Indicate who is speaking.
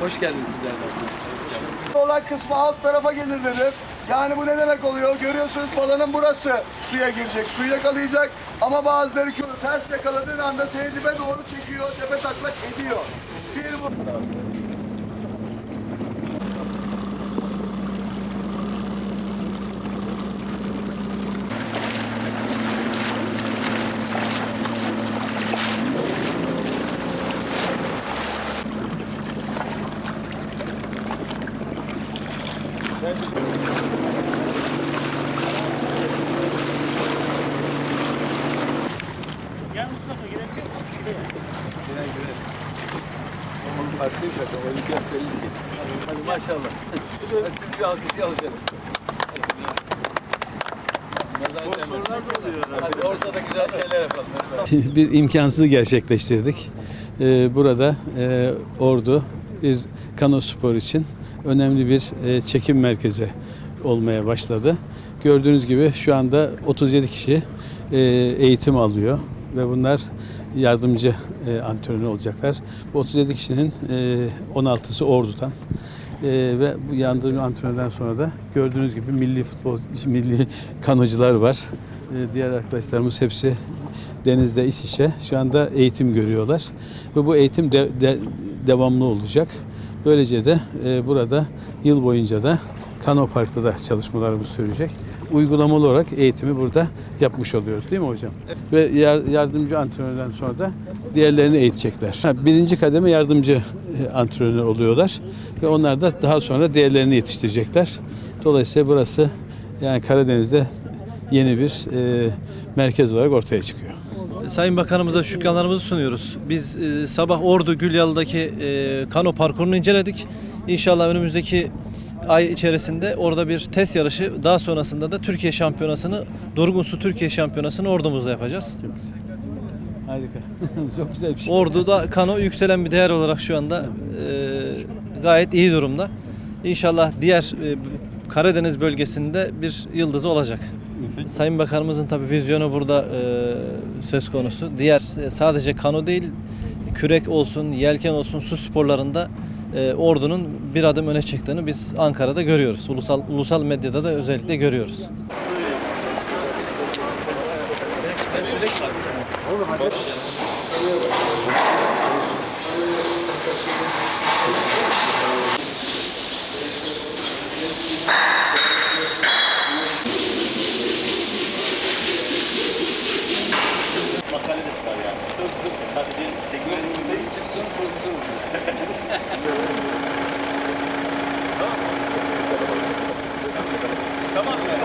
Speaker 1: Hoş geldiniz sizler de.
Speaker 2: olan kısmı alt tarafa gelir dedim. Yani bu ne demek oluyor? Görüyorsunuz balanın burası suya girecek, suyu yakalayacak. Ama bazıları köyü ters yakaladığın anda seni dibe doğru çekiyor, tepe taklak ediyor. Bir bu.
Speaker 1: Güle güle. Onun farklıyım zaten. Belli ki. Hadi maşallah. Siz bir alkış alacağım. Hadi ortada güzel şeyler yapalım. bir imkansızı gerçekleştirdik. Ee, Burada e, Ordu bir kano spor için önemli bir e, çekim merkezi olmaya başladı. Gördüğünüz gibi şu anda 37 kişi e, eğitim alıyor ve bunlar yardımcı e, antrenör olacaklar. Bu 37 kişinin e, 16'sı Ordu'dan. E, ve bu yardımcı antrenörden sonra da gördüğünüz gibi milli futbol, milli kanocular var. E, diğer arkadaşlarımız hepsi denizde iç içe şu anda eğitim görüyorlar ve bu eğitim de- de- devamlı olacak. Böylece de e, burada yıl boyunca da Kano Park'ta da çalışmalarımız sürecek. Uygulamalı olarak eğitimi burada yapmış oluyoruz değil mi hocam? Ve yar- yardımcı antrenörden sonra da diğerlerini eğitecekler. Ha, birinci kademe yardımcı e, antrenör oluyorlar ve onlar da daha sonra diğerlerini yetiştirecekler. Dolayısıyla burası yani Karadeniz'de yeni bir e, merkez olarak ortaya çıkıyor.
Speaker 3: Sayın Bakanımıza şükranlarımızı sunuyoruz. Biz e, sabah Ordu Gülyalı'daki e, kano parkurunu inceledik. İnşallah önümüzdeki ay içerisinde orada bir test yarışı, daha sonrasında da Türkiye şampiyonasını, Durgun Su Türkiye şampiyonasını ordumuzda yapacağız.
Speaker 1: Çok güzel. Harika. Çok güzel bir şey.
Speaker 3: Ordu'da kano yükselen bir değer olarak şu anda e, gayet iyi durumda. İnşallah diğer e, Karadeniz bölgesinde bir yıldızı olacak. Peki. Sayın Bakanımızın tabi vizyonu burada e, söz konusu. Diğer e, sadece kano değil, kürek olsun, yelken olsun, su sporlarında e, ordunun bir adım öne çıktığını biz Ankara'da görüyoruz. Ulusal ulusal medyada da özellikle görüyoruz. Oğlum tamam. Tamam.